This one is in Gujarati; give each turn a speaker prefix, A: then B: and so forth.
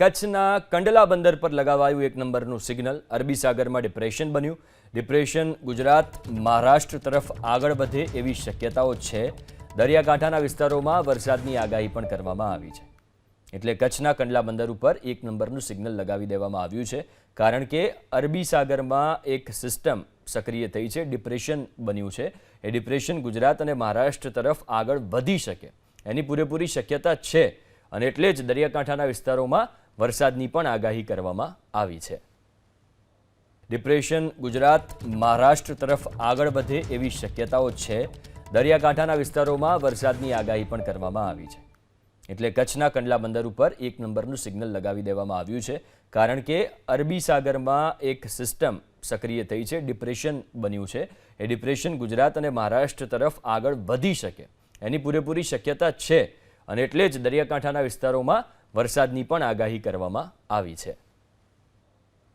A: કચ્છના કંડલા બંદર પર લગાવાયું એક નંબરનું સિગ્નલ. અરબી સાગરમાં ડિપ્રેશન બન્યું. ડિપ્રેશન ગુજરાત મહારાષ્ટ્ર તરફ આગળ વધે એવી શક્યતાઓ છે. દરિયાકાંઠાના વિસ્તારોમાં વરસાદની આગાહી પણ કરવામાં આવી છે. એટલે કચ્છના કંડલા બંદર ઉપર એક નંબરનું સિગ્નલ લગાવી દેવામાં આવ્યું છે. કારણ કે અરબી સાગરમાં એક સિસ્ટમ સક્રિય થઈ છે, ડિપ્રેશન બન્યું છે. એ ડિપ્રેશન ગુજરાત અને મહારાષ્ટ્ર તરફ આગળ વધી શકે. એની પૂરેપૂરી શક્યતા છે. અને એટલે જ દરિયાકાંઠાના વિસ્તારોમાં વરસાદની પણ આગાહી કરવામાં આવી છે. ડિપ્રેશન ગુજરાત મહારાષ્ટ્ર તરફ આગળ વધે એવી શક્યતાઓ છે. દરિયાકાંઠાના વિસ્તારોમાં વરસાદની આગાહી પણ કરવામાં આવી છે. એટલે કચ્છના કંડલા બંદર ઉપર એક નંબરનું સિગ્નલ લગાવી દેવામાં આવ્યું છે. કારણ કે અરબી સાગરમાં એક સિસ્ટમ સક્રિય થઈ છે, ડિપ્રેશન બન્યું છે. એ ડિપ્રેશન ગુજરાત અને મહારાષ્ટ્ર તરફ આગળ વધી શકે. એની પૂરેપૂરી શક્યતા છે. અને એટલે જ દરિયાકાંઠાના વિસ્તારોમાં વરસાદની પણ આગાહી કરવામાં આવી છે.